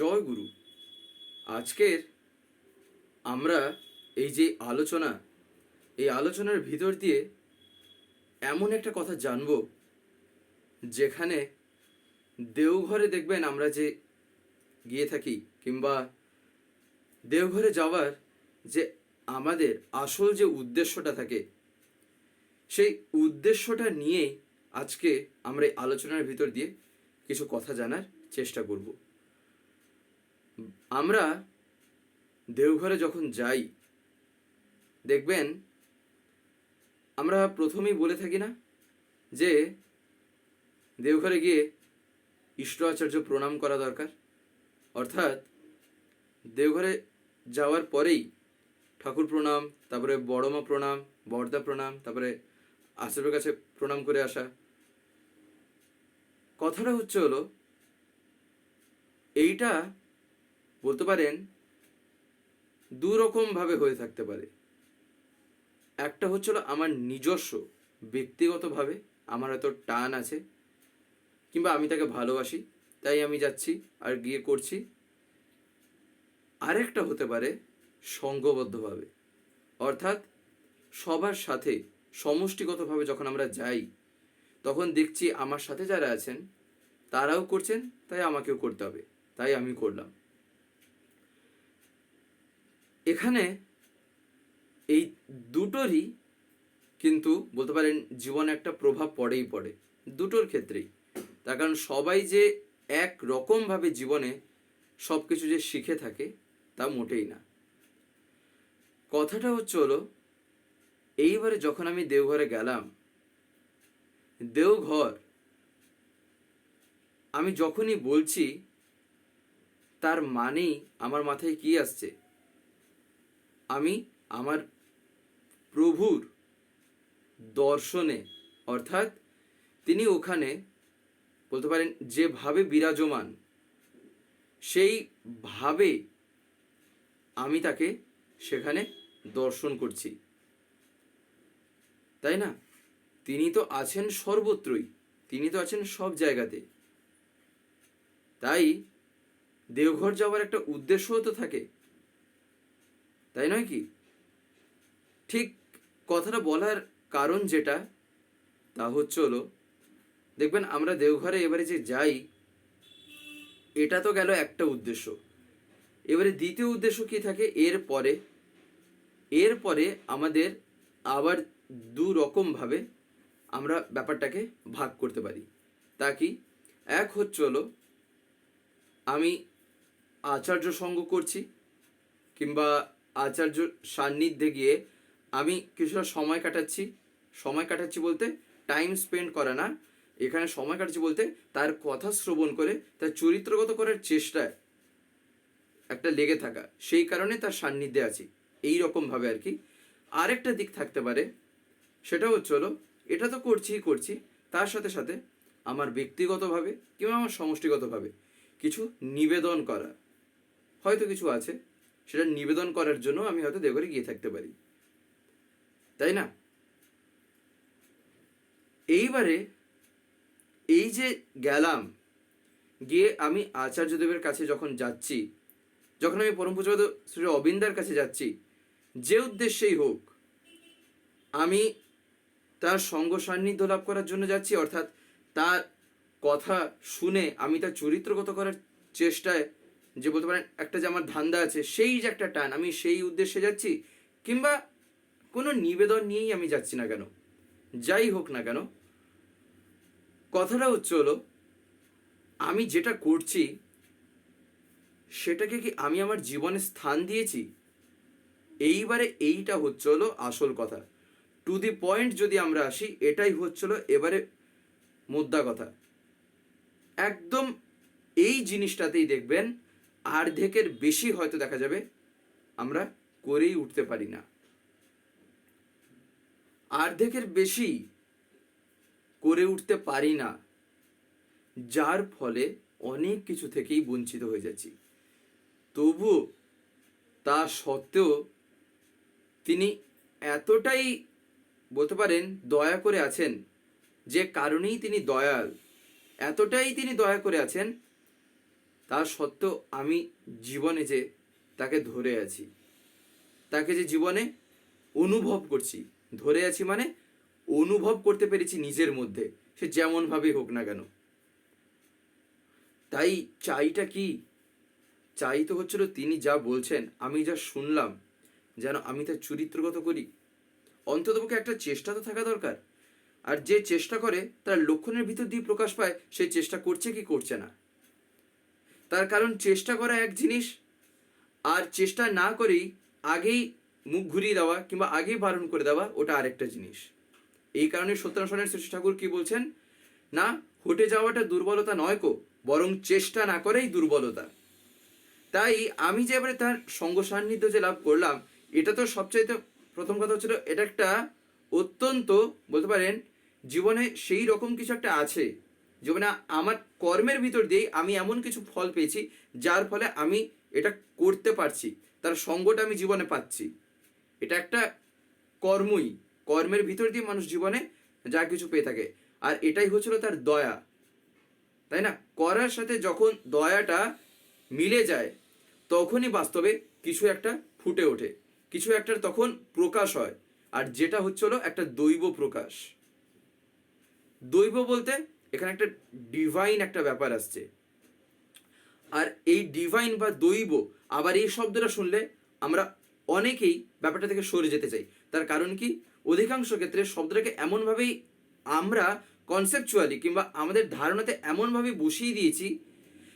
জয় গুরু। আজকের আমরা এই যে আলোচনা, এই আলোচনার ভিতর দিয়ে এমন একটা কথা জানব, যেখানে দেওঘরে দেখবেন আমরা যে গিয়ে থাকি, কিংবা দেওঘরে যাওয়ার যে আমাদের আসল যে উদ্দেশ্যটা থাকে, সেই উদ্দেশ্যটা নিয়ে আজকে আমরা এই আলোচনার ভিতর দিয়ে কিছু কথা জানার চেষ্টা করব। আমরা দেওঘরে যখন যাই, দেখবেন আমরা প্রথমেই বলে থাকি না যে দেওঘরে গিয়ে ইষ্ট আচার্য প্রণাম করা দরকার। অর্থাৎ দেওঘরে যাওয়ার পরেই ঠাকুর প্রণাম, তারপরে বড়মা প্রণাম বর্দা প্রণাম, তারপরে আশ্রমের কাছে প্রণাম করে আসা। কথাটা হচ্ছে হলো, এইটা বলতে পারেন দু রকম ভাবে হয়ে থাকতে পারে। একটা হচ্ছিল আমার নিজস্ব, ব্যক্তিগতভাবে আমার এত টান আছে, কিংবা আমি তাকে ভালোবাসি, তাই আমি যাচ্ছি আর গিয়ে করছি। আরেকটা হতে পারে সঙ্গবদ্ধভাবে, অর্থাৎ সবার সাথে, সমষ্টিগতভাবে যখন আমরা যাই, তখন দেখছি আমার সাথে যারা আছেন, তারাও করছেন, তাই আমাকেও করতে হবে, তাই আমি করলাম। এই দুটোরই কিন্তু বলতে পারেন জীবনে একটা প্রভাব পড়েই পড়ে, দুটোর ক্ষেত্রেই। তার কারণ সবাই যে এক রকমভাবে জীবনে সব কিছু যে শিখে থাকে তা মোটেই না। কথাটা হচ্ছে হলো, এইবারে যখন আমি দেওঘরে গেলাম, দেওঘর, আমি যখনই বলছি, তার মানেই আমার মাথায় কি আসছে? আমি আমার প্রভুর দর্শনে, অর্থাৎ তিনি ওখানে বলতে পারেন যেভাবে বিরাজমান, সেই ভাবে আমি তাকে সেখানে দর্শন করছি। তাই না? তিনি তো আছেন সর্বত্রই, তিনি তো আছেন সব জায়গাতে। তাই দেওঘর যাওয়ার একটা উদ্দেশ্যও তো থাকে। তাই নয় কি? ঠিক কথাটা বলার কারণ যেটা, তা হচ্ছে হলো, দেখবেন আমরা দেওঘরে এবারে যে যাই, এটা তো গেল একটা উদ্দেশ্য। এবারে দ্বিতীয় উদ্দেশ্য কি থাকে? এর পরে। এর পরে আমাদের আবার দু রকমভাবে আমরা ব্যাপারটাকে ভাগ করতে পারি। তা কি? এক হচ্ছে হলো, আমি আচার্য সঙ্গ করছি, কিংবা আচার্য সান্নিধ্যে গিয়ে আমি কিছুটা সময় কাটাচ্ছি। সময় কাটাচ্ছি বলতে টাইম স্পেন্ড করা না। এখানে সময় কাটাচ্ছি বলতে তার কথা শ্রবণ করে, তার চরিত্রগত করার চেষ্টায় একটা লেগে থাকা। সেই কারণে তার সান্নিধ্যে আছি। এই রকমভাবে আর কি। আরেকটা দিক থাকতে পারে, সেটা হচ্ছে হলো, এটা তো করছিই করছি, তার সাথে সাথে আমার ব্যক্তিগতভাবে কিংবা আমার সমষ্টিগতভাবে কিছু নিবেদন করা। হয়তো কিছু আছে সেটা নিবেদন করার জন্য আমি হয়তো দেওঘরে গিয়ে থাকতে পারি। তাই না? এইবারে এই যে গেলাম, গিয়ে আমি আচার্যদেবের কাছে যখন যাচ্ছি, যখন আমি পরম পূজপাদ শ্রী অবিন্দার কাছে যাচ্ছি, যে উদ্দেশ্যেই হোক, আমি তার সঙ্গ সান্নিধ্য লাভ করার জন্য যাচ্ছি, অর্থাৎ তার কথা শুনে আমি তার চরিত্রগত করার চেষ্টায় যে বলতে পারেন একটা যে আমার ধান্দা আছে, সেই যে একটা টান, আমি সেই উদ্দেশ্যে যাচ্ছি, কিংবা কোনো নিবেদন নিয়েই আমি যাচ্ছি না কেন? যাই হোক না কেন, কথাটা হচ্ছে হলো, আমি যেটা করছি, সেটাকে কি আমি আমার জীবনে স্থান দিয়েছি? এইবারে এইটা হচ্ছে হলো আসল কথা। টু দি পয়েন্ট যদি আমরা আসি, এটাই হচ্ছিল এবারে মুদ্রা কথা। একদম এই জিনিসটাতেই দেখবেন অর্ধেকের বেশি হয়তো দেখা যাবে, আমরা করেই উঠতে পারি না। অর্ধেকের বেশি করে উঠতে পারি না, যার ফলে অনেক কিছু থেকেই বঞ্চিত হয়ে যাচ্ছি। তবু তা সত্ত্বেও তিনি এতটাই বলতে পারেন দয়া করে আছেন, যে কারণেই তিনি দয়াল, এতটাই তিনি দয়া করে আছেন তা সত্ত্বেও আমি জীবনে যে তাকে ধরে আছি, তাকে যে জীবনে অনুভব করছি, ধরে আছি মানে অনুভব করতে পেরেছি নিজের মধ্যে, সে যেমনভাবেই হোক না কেন। তাই চাইটা কি? চাই তো হচ্ছিল তিনি যা বলছেন, আমি যা শুনলাম, যেন আমি তার চরিত্রগত করি। অন্ততপক্ষে একটা চেষ্টা তো থাকা দরকার। আর যে চেষ্টা করে, তার লক্ষণের ভিতর দিয়ে প্রকাশ পায়, সে চেষ্টা করছে কি করছে না। তার কারণ চেষ্টা করা এক জিনিস, আর চেষ্টা না করেই আগেই মুখ ঘুরিয়ে দেওয়া কিংবা আগেই বারণ করে দেওয়া ওটা আরেকটা জিনিস। এই কারণে সত্যনারায়ণের শ্রী ঠাকুর কি বলছেন? না হটে যাওয়াটা দুর্বলতা নয় কো, বরং চেষ্টা না করেই দুর্বলতা। তাই আমি যে এবারে তার সঙ্গ সান্নিধ্য যে লাভ করলাম, এটা তো সবচাইতে প্রথম কথা হচ্ছিল এটা একটা অত্যন্ত বলতে পারেন, জীবনে সেই রকম কিছু একটা আছে। জীবনে আমার কর্মের ভিতর দিয়েই আমি এমন কিছু ফল পেয়েছি, যার ফলে আমি এটা করতে পারছি, তার সঙ্গটা আমি জীবনে পাচ্ছি। এটা একটা কর্মই, কর্মের ভিতর দিয়ে মানুষ জীবনে যা কিছু পেয়ে থাকে। আর এটাই হচ্ছিল তার দয়া। তাই না? করার সাথে যখন দয়াটা মিলে যায়, তখনই বাস্তবে কিছু একটা ফুটে ওঠে। কিছু একটার তখন প্রকাশ হয়। আর যেটা হচ্ছিল একটা দৈব প্রকাশ। দৈব বলতে এখানে একটা ডিভাইন একটা ব্যাপার আসছে। আর এই ডিভাইন বা দৈব, আবার এই শব্দটা শুনলে আমরা অনেকেই ব্যাপারটা থেকে সরে যেতে চাই। তার কারণ কি? অধিকাংশ ক্ষেত্রে শব্দটাকে এমনভাবেই আমরা কনসেপচুয়ালি কিংবা আমাদের ধারণাতে এমনভাবে বসিয়ে দিয়েছি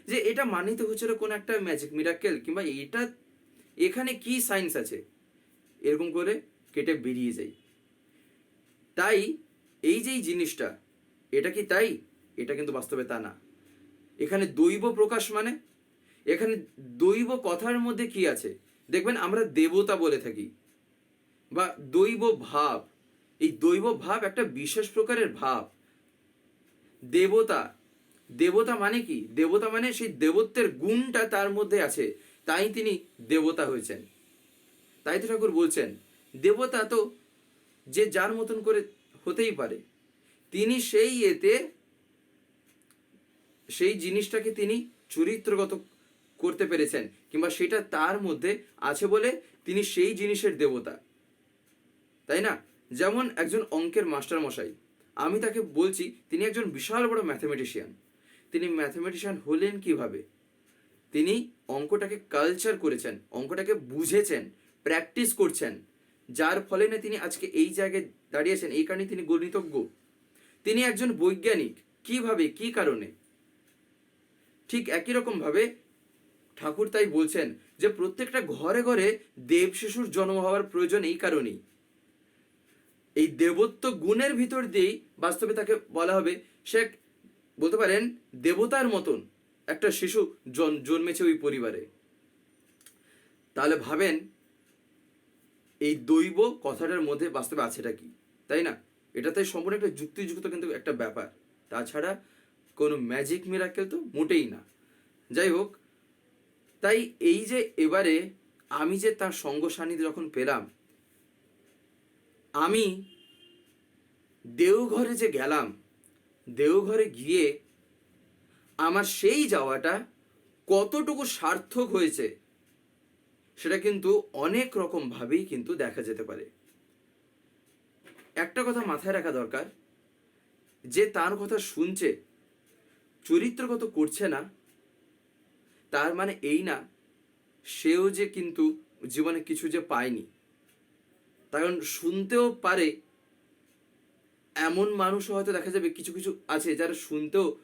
যে এটা মানিতে হচ্ছিল কোন একটা ম্যাজিক মিরাকেল কিংবা এটা এখানে কি সায়েন্স আছে? এরকম করে কেটে বেরিয়ে যাই। তাই এই যে জিনিসটা এটা কি তাই? এটা কিন্তু বাস্তবে তা না। এখানে দৈব প্রকাশ মানে? এখানে দৈব কথার মধ্যে কি আছে? দেখবেন আমরা দেবতা বলে থাকি। বা দৈব ভাব। এই দৈব ভাব একটা বিশেষ প্রকারের ভাব। দেবতা। দেবতা মানে কি? দেবতা মানে সেই দেবত্বের গুণটা তার মধ্যে আছে। তাই তিনি দেবতা হয়েছেন। তাই তো ঠাকুর বলছেন, দেবতা তো যে যার মতন করে হতেই পারে। তিনি সেই এতে সেই জিনিসটাকে তিনি চরিত্রগত করতে পেরেছেন, কিংবা সেটা তার মধ্যে আছে বলে তিনি সেই জিনিসের দেবতা। তাই না? যেমন একজন অঙ্কের মাস্টার মশাই আমি তাকে বলছি, তিনি একজন বিশাল বড় ম্যাথমেটিশিয়ান। তিনি ম্যাথমেটিশিয়ান হলেন কীভাবে? তিনি অঙ্কটাকে কালচার করেছেন, অঙ্কটাকে বুঝেছেন প্র্যাকটিস করছেন। যার ফলে না তিনি আজকে এই জায়গায় দাঁড়িয়েছেন এই কারণে তিনি গণিতজ্ঞ। তিনি একজন বৈজ্ঞানিক। কীভাবে কি কারণে? ঠিক একই রকম ভাবে ঠাকুর তাই বলছেন যে, প্রত্যেকটা ঘরে ঘরে দেব শিশুর জন্ম হওয়ার প্রয়োজন এই কারণেই। এই দেবত্ব গুণের ভিতর দিয়েই বাস্তবে তাকে বলা হবে। সে বলতে পারেন, দেবতার মতন একটা শিশু জন- জন্মেছে ওই পরিবারে। তাহলে ভাবেন, এই দৈব কথাটার মধ্যে বাস্তবে আছেটা কি? তাই না? এটাতে সম্পূর্ণ একটা যুক্তিযুক্ত কিন্তু একটা ব্যাপার। তাছাড়া কোনো ম্যাজিক মিরাকেল তো মোটেই না। যাই হোক, তাই এই যে এবারে আমি যে তার সঙ্গ সান্নিধ্য যখন পেলাম, আমি দেওঘরে যে গেলাম, দেওঘরে গিয়ে আমার সেই যাওয়াটা কতটুকু সার্থক হয়েছে, সেটা কিন্তু অনেক রকম ভাবেই কিন্তু দেখা যেতে পারে। একটা কথা মাথায় রাখা দরকার, যে তার কথা শুনছে, চরিত্রগত করছে না, তার মানে এই না, সেও যে কিন্তু জীবনে কিছু যে পায়নি। কারণ শুনতেও পারে, এমন মানুষও হয়তো দেখা যাবে কিছু কিছু আছে যারা শুনতেও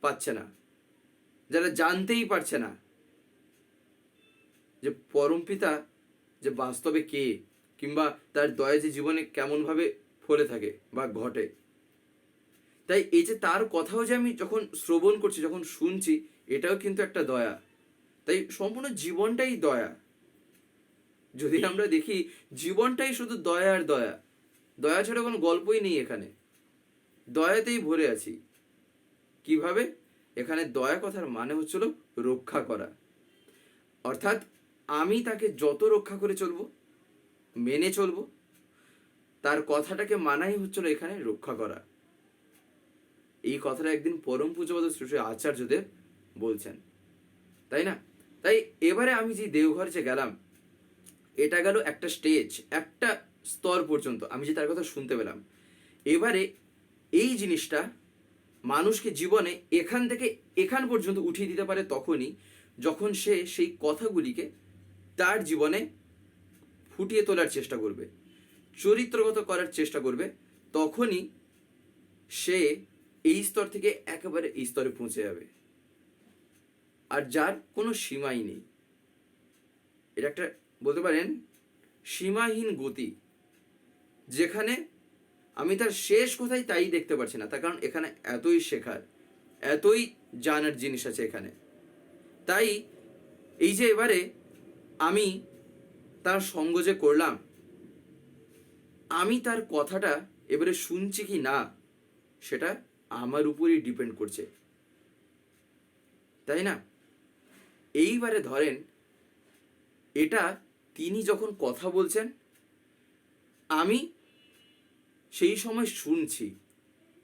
পাচ্ছে না, যারা জানতেই পারছে না যে পরমপিতা যে বাস্তবে কে, কিংবা তার দয়া যে জীবনে কেমনভাবে ফলে থাকে বা ঘটে। তাই এই যে তার কথাও যে আমি যখন শ্রবণ করছি যখন শুনছি এটাও কিন্তু একটা দয়া। তাই সম্পূর্ণ জীবনটাই দয়া। যদি আমরা দেখি জীবনটাই শুধু দয়া আর দয়া। দয়া ছাড়া কোনো গল্পই নেই এখানে। দয়াতেই ভরে আছি। কীভাবে? এখানে দয়া কথার মানে হচ্ছিল রক্ষা করা। অর্থাৎ আমি তাকে যত রক্ষা করে চলবো মেনে চলবো তার কথাটাকে মানাই হচ্ছিল এখানে রক্ষা করা। এই কথাটা একদিন পরম পূজবাদ শ্রী শ্রী আচার্যদেব বলছেন। তাই না? তাই এবারে আমি যে দেওঘর যে গেলাম, এটা গেল একটা স্টেজ একটা স্তর পর্যন্ত। আমি যে তার কথা শুনতে পেলাম। এবারে এই জিনিসটা মানুষকে জীবনে এখান থেকে এখান পর্যন্ত উঠিয়ে দিতে পারে তখনই যখন সে সেই কথাগুলিকে তার জীবনে ফুটিয়ে তোলার চেষ্টা করবে। চরিত্রগত করার চেষ্টা করবে, তখনই সে এই স্তর থেকে একেবারে এই স্তরে পৌঁছে যাবে। আর যার কোনো সীমাই নেই। এটা একটা বলতে পারেন সীমাহীন গতি, যেখানে আমি তার শেষ কোথায় তাই দেখতে পাচ্ছি না, তার কারণ এখানে এতই শেখার, এতই জানার জিনিস আছে এখানে। তাই এই যে এবারে আমি তার সঙ্গ যে করলাম আমি তার কথাটা এবারে শুনছি কি না, সেটা আমার উপরই ডিপেন্ড করছে। তাই না? এইবারে ধরেন, এটা তিনি যখন কথা বলছেন, আমি সেই সময় শুনছি।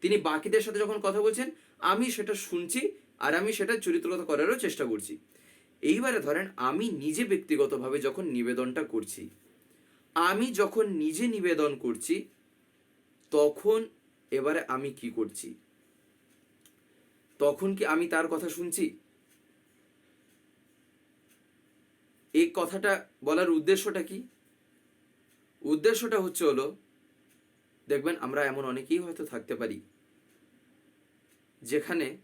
তিনি বাকিদের সাথে যখন কথা বলছেন, আমি সেটা শুনছি আর আমি সেটা চরিত্রগত করারও চেষ্টা করছি। এইবারে ধরেন, আমি নিজে ব্যক্তিগতভাবে যখন নিবেদনটা করছি আমি যখন নিজে নিবেদন করছি, তখন এবারে আমি কি করছি? তখন কি আমি তার কথা শুনছি? এই কথাটা বলার উদ্দেশ্যটা কি? উদ্দেশ্যটা হচ্ছে হলো, দেখবেন আমরা এমন অনেকেই হয়তো থাকতে পারি, যেখানে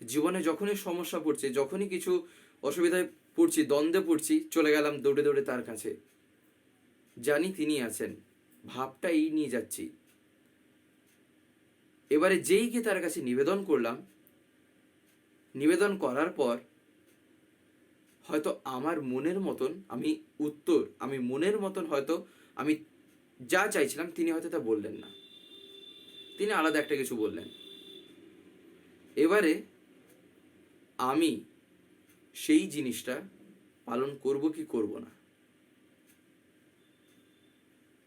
জীবনে যখনই সমস্যা পড়ছে, যখনই কিছু অসুবিধায় পড়ছি, দ্বন্দ্বে পড়ছি, চলে গেলাম দৌড়ে দৌড়ে তার কাছে। জানি তিনি আছেন। ভাবটা এই নিয়ে যাচ্ছি। এবারে যেই গিয়ে তার কাছে নিবেদন করলাম, নিবেদন করার পর হয়তো আমার মনের মতন আমি উত্তর, আমি মনের মতন হয়তো আমি যা চাইছিলাম তিনি হয়তো তা বললেন না। তিনি আলাদা একটা কিছু বললেন। এবারে আমি সেই জিনিসটা পালন করব কি করব না?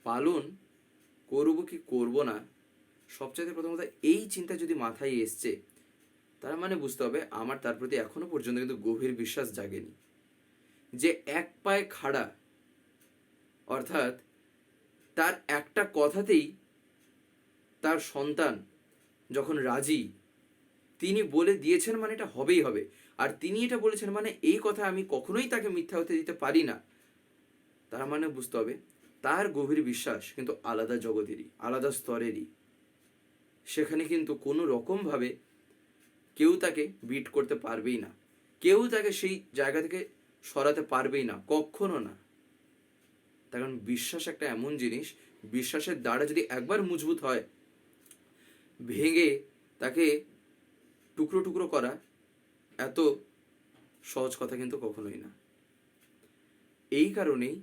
পালন করব কি করব না, সবচাইতে প্রথমত এই চিন্তা যদি মাথায় এসছে, তার মানে বুঝতে হবে আমার তার প্রতি এখনও পর্যন্ত কিন্তু গভীর বিশ্বাস জাগেনি। যে এক পায়ে খাড়া, অর্থাৎ তার একটা কথাতেই তার সন্তান যখন রাজি, তিনি বলে দিয়েছেন মানে এটা হবেই হবে। আর তিনি এটা বলেছেন মানে এই কথা আমি কখনোই তাকে মিথ্যা হতে দিতে পারি না। তার মানে বুঝতে হবে তার গভীর বিশ্বাস কিন্তু আলাদা জগতেরই, আলাদা স্তরেরই। সেখানে কিন্তু কোনো রকমভাবে কেউ তাকে বিট করতে পারবেই না। কেউ তাকে সেই জায়গা থেকে সরাতে পারবেই না, কখনো না। তার কারণ বিশ্বাস একটা এমন জিনিস, বিশ্বাসের দ্বারা যদি একবার মজবুত হয়, ভেঙে তাকে টুকরো টুকরো করা এত সহজ কথা কিন্তু কখনোই না। এই কারণেই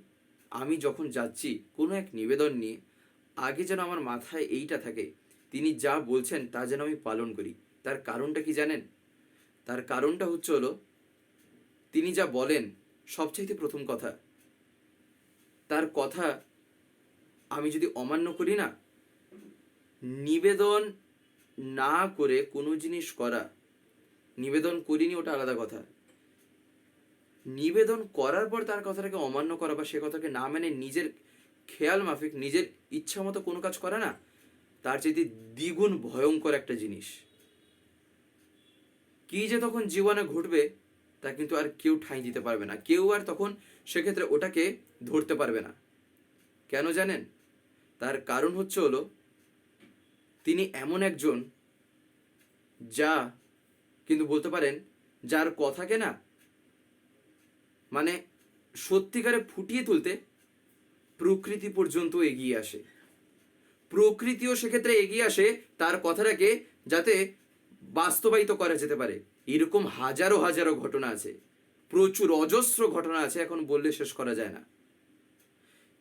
আমি যখন যাচ্ছি কোনো এক নিবেদন নিয়ে, আগে যেন আমার মাথায় এইটা থাকে, তিনি যা বলছেন তা যেন আমি পালন করি। তার কারণটা কি জানেন? তার কারণটা হচ্ছে হলো, তিনি যা বলেন সবচাইতে প্রথম কথা। তার কথা আমি যদি অমান্য করি না, নিবেদন না করে কোনো জিনিস করা, নিবেদন করিনি ওটা আলাদা কথা। নিবেদন করার পর তার কথাটাকে অমান্য করা বা সে কথাকে না মেনে নিজের খেয়াল মাফিক, নিজের ইচ্ছা মতো কোনো কাজ করা না, তার চাইতে দ্বিগুণ ভয়ঙ্কর একটা জিনিস। কি যে তখন জীবনে ঘটবে, তা কিন্তু আর কেউ ঠাঁই দিতে পারবে না। কেউ আর তখন সেক্ষেত্রে ওটাকে ধরতে পারবে না। কেন জানেন? তার কারণ হচ্ছে হলো, তিনি এমন একজন যা কিন্তু বলতে পারেন, যার কথাকে না মানে সত্যিকারে ফুটিয়ে তুলতে প্রকৃতি পর্যন্ত এগিয়ে আসে। প্রকৃতিও সেক্ষেত্রে এগিয়ে আসে তার কথাটাকে যাতে বাস্তবায়িত করা যেতে পারে। এরকম হাজারো হাজারো ঘটনা আছে। প্রচুর অজস্র ঘটনা আছে এখন বললে শেষ করা যায় না।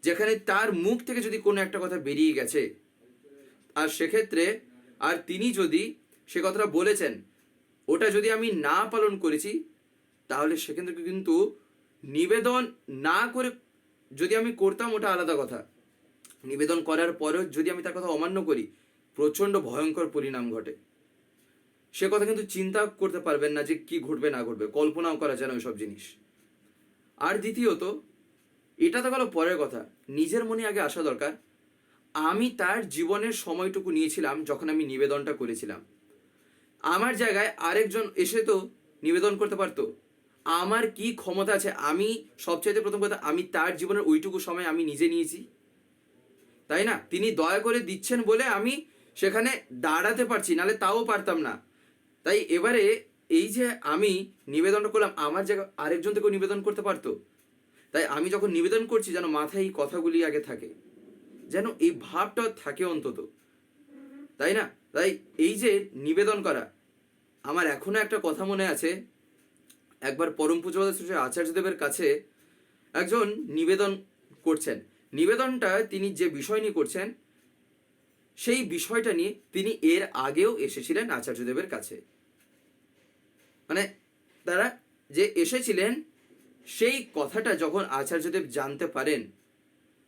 যেখানে তার মুখ থেকে যদি কোনো একটা কথা বেরিয়ে গেছে, আর সেক্ষেত্রে আর তিনি যদি সে কথাটা বলেছেন, ওটা যদি আমি না পালন করেছি, তাহলে সেক্ষেত্রে কিন্তু নিবেদন না করে যদি আমি করতাম ওটা আলাদা কথা। নিবেদন করার পরেও যদি আমি তার কথা অমান্য করি, প্রচণ্ড ভয়ঙ্কর পরিণাম ঘটে। সে কথা কিন্তু চিন্তা করতে পারবেন না যে কি ঘটবে, না ঘটবে। কল্পনাও করা যায় না ওইসব জিনিস। আর দ্বিতীয়ত, এটা তো গেল পরের কথা। নিজের মনে আগে আসা দরকার। আমি তার জীবনের সময়টুকু নিয়েছিলাম যখন আমি নিবেদনটা করেছিলাম। আমার জায়গায় আরেকজন এসে তো নিবেদন করতে পারতো। আমার কি ক্ষমতা আছে? আমি সবচাইতে প্রথম কথা, আমি তার জীবনের ওইটুকু সময় আমি নিজে নিয়েছি। তাই না? তিনি দয়া করে দিচ্ছেন বলে আমি সেখানে দাঁড়াতে পারছি, নালে তাও পারতাম না। তাই এবারে এই যে আমি নিবেদনটা করলাম, আমার জায়গা আরেকজন থেকেও নিবেদন করতে পারতো? তাই আমি যখন নিবেদন করছি, যেন মাথায় এই কথাগুলি আগে থাকে। যেন এই ভাবটা থাকে অন্তত। তাই না? তাই এই যে নিবেদন করা, আমার এখনও একটা কথা মনে আছে। একবার পরম শ্রী আচার্যদেবের কাছে একজন নিবেদন করছেন। নিবেদনটা তিনি যে বিষয় নিয়ে করছেন, সেই বিষয়টা নিয়ে তিনি এর আগেও এসেছিলেন আচার্যদেবের কাছে। মানে তারা যে এসেছিলেন, সেই কথাটা যখন আচার্যদেব জানতে পারেন,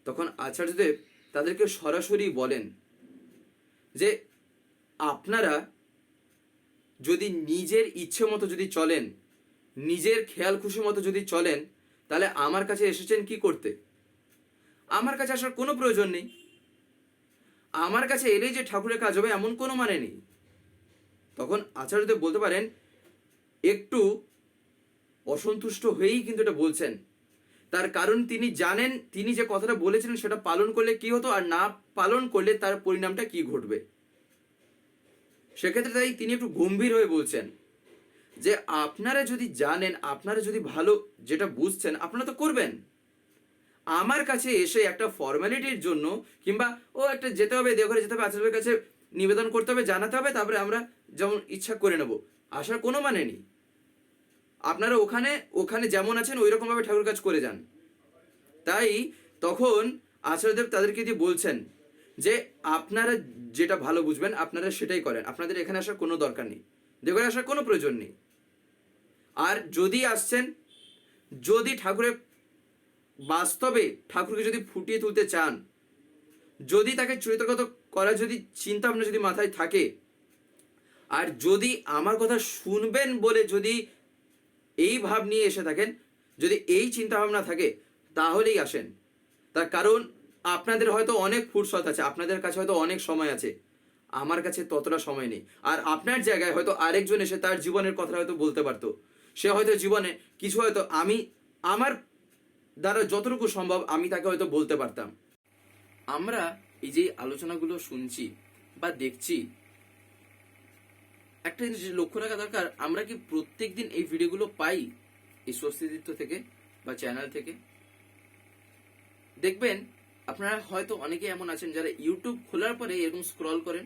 তখন আচার্যদেব তাদেরকে সরাসরি বলেন যে, আপনারা যদি নিজের ইচ্ছে মতো যদি চলেন নিজের খেয়াল খুশি মতো যদি চলেন, তাহলে আমার কাছে এসেছেন কি করতে? আমার কাছে আসার কোনো প্রয়োজন নেই। আমার কাছে এলেই যে ঠাকুরের কাজ হবে এমন কোনো মানে নেই। তখন আচার্যদেব বলতে পারেন, একটু অসন্তুষ্ট হয়েই কিন্তু এটা বলছেন। তার কারণ তিনি জানেন, তিনি যে কথাটা বলেছিলেন সেটা পালন করলে কি হতো আর না পালন করলে তার পরিণামটা কি ঘটবে? সেক্ষেত্রে তাই তিনি একটু গম্ভীর হয়ে বলছেন যে আপনারা যদি জানেন, আপনারা যদি ভালো যেটা বুঝছেন, আপনারা তো করবেন। আমার কাছে এসে একটা ফর্মালিটির জন্য কিংবা, ও একটা যেতে হবে দেওঘরে যেতে হবে, আচার্যের কাছে নিবেদন করতে হবে, জানাতে হবে, তারপরে আমরা যেমন ইচ্ছা করে নেব। আসার কোনো মানে নেই। আপনারা ওখানে ওখানে যেমন আছেন ওই রকমভাবে ঠাকুর কাজ করে যান। তাই তখন আচার্যদেব তাদেরকে দিয়ে বলছেন যে, আপনারা যেটা ভালো বুঝবেন, আপনারা সেটাই করেন। আপনাদের এখানে আসার কোনো দরকার নেই। দেওঘরে আসার কোনো প্রয়োজন নেই। আর যদি আসছেন, যদি ঠাকুরের বাস্তবে ঠাকুরকে যদি ফুটিয়ে তুলতে চান, যদি তাকে চরিত্রগত করার যদি চিন্তা ভাবনা যদি মাথায় থাকে, আর যদি আমার কথা শুনবেন বলে যদি এই ভাব নিয়ে এসে থাকেন, যদি এই চিন্তা ভাবনা থাকে, তাহলেই আসেন। তার কারণ, আপনাদের হয়তো অনেক ফুরসত আছে, আপনাদের কাছে হয়তো অনেক সময় আছে, আমার কাছে ততটা সময় নেই। আর আপনার জায়গায় হয়তো আরেকজন এসে তার জীবনের কথা হয়তো বলতে পারতো। সে হয়তো জীবনে কিছু হয়তো আমি, আমার দ্বারা যতটুকু সম্ভব আমি তাকে হয়তো বলতে পারতাম। আমরা এই যে আলোচনাগুলো শুনছি বা দেখছি, একটা জিনিস লক্ষ্য রাখা দরকার, আমরা কি প্রত্যেক দিন এই ভিডিওগুলো পাই এই স্বস্তিদিত্য থেকে বা চ্যানেল থেকে? দেখবেন, আপনারা হয়তো অনেকে এমন আছেন যারা ইউটিউব খোলার পরে এরকম স্ক্রল করেন,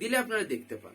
দিলে আপনারা দেখতে পান।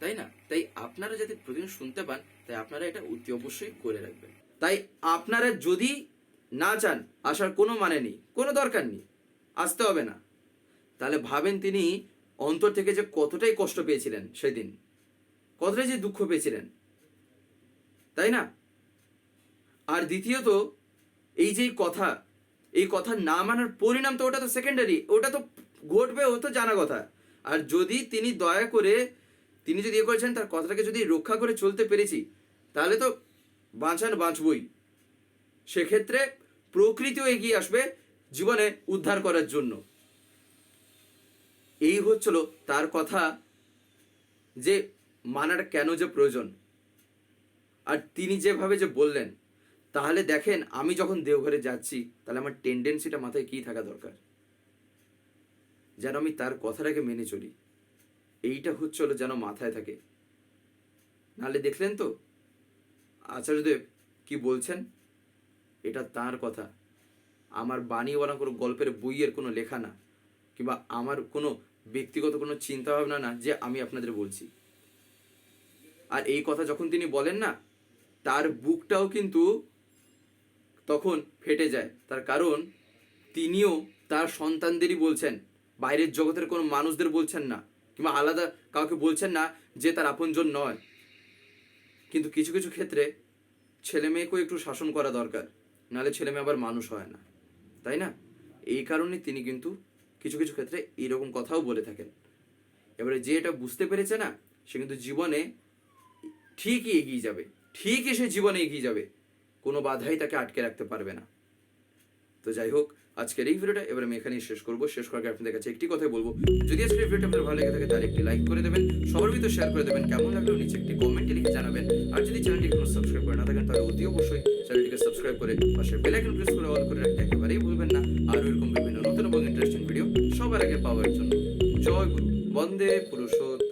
তাই না? তাই আপনারা যদি প্রতিদিন শুনতে পান, তাই আপনারা এটা অতি অবশ্যই করে রাখবেন। তাই আপনারা যদি না চান, আসার কোনো মানে নেই, কোনো দরকার নেই, আসতে হবে না। তাহলে ভাবেন তিনি অন্তর থেকে যে কতটাই কষ্ট পেয়েছিলেন সেদিন, কতটাই যে দুঃখ পেয়েছিলেন, তাই না? আর দ্বিতীয়ত, এই যে কথা, এই কথা না মানার পরিণাম তো ওটা তো সেকেন্ডারি ওটা তো ঘটবে, ও তো জানা কথা। আর যদি তিনি দয়া করে তিনি যদি ইয়ে করেছেন, তার কথাটাকে যদি রক্ষা করে চলতে পেরেছি, তাহলে তো বাঁচান বাঁচবই। সেক্ষেত্রে প্রকৃতিও এগিয়ে আসবে জীবনে উদ্ধার করার জন্য। এই হচ্ছিল তার কথা যে মানাটা কেন যে প্রয়োজন। আর তিনি যেভাবে যে বললেন, তাহলে দেখেন আমি যখন দেওঘরে যাচ্ছি, তাহলে আমার টেন্ডেন্সিটা মাথায় কী থাকা দরকার? যেন আমি তার কথাটাকে মেনে চলি। এইটা হচ্ছে হলো যেন মাথায় থাকে। নাহলে দেখলেন তো? আচার্যদেব কি বলছেন? এটা তার কথা। আমার বাণীওয়ালা কোনো গল্পের বইয়ের কোনো লেখা না, কিংবা আমার কোনো ব্যক্তিগত কোনো চিন্তা ভাবনা না যে আমি আপনাদের বলছি। আর এই কথা যখন তিনি বলেন না, তার বুকটাও কিন্তু তখন ফেটে যায়। তার কারণ, তিনিও তার সন্তানদেরই বলছেন। বাইরের জগতের কোনো মানুষদের বলছেন না। কিংবা আলাদা কাউকে বলছেন না যে তার আপনজন নয়। কিন্তু কিছু কিছু ক্ষেত্রে ছেলে মেয়েকেও একটু শাসন করা দরকার, নাহলে ছেলে মেয়ে আবার মানুষ হয় না। তাই না? এই কারণে তিনি কিন্তু কিছু কিছু ক্ষেত্রে এইরকম কথাও বলে থাকেন। এবারে যে এটা বুঝতে পেরেছে না, সে কিন্তু জীবনে ঠিকই এগিয়ে যাবে। ঠিকই সে জীবনে এগিয়ে যাবে। কোনো বাধাই তাকে আটকে রাখতে পারবে না। তো যাই হোক আজকের এই ভিডিওটা, এবার আমি এখানেই শেষ করব। শেষ করার আগে আপনাদের কাছে একটি কথাই বলব, যদি আজকের ভিডিওটা আপনার ভালো লেগে থাকে, তাহলে একটি লাইক করে দেবেন, সবার ভিতরে শেয়ার করে দেবেন, কেমন লাগল নিচে একটি কমেন্টে লিখে জানাবেন। আর যদি চ্যানেলটি এখনও সাবস্ক্রাইব করে না থাকেন, তাহলে অতি অবশ্যই চ্যানেলটিকে সাবস্ক্রাইব করে পাশে বেল আইকন প্রেস করে অল করে রাখতে একেবারেই ভুলবেন না। আর এরকম বিভিন্ন নতুন এবং ইন্টারেস্টিং ভিডিও সবার আগে পাওয়ার জন্য জয় গুরু, বন্দে পুরুষোত্তম।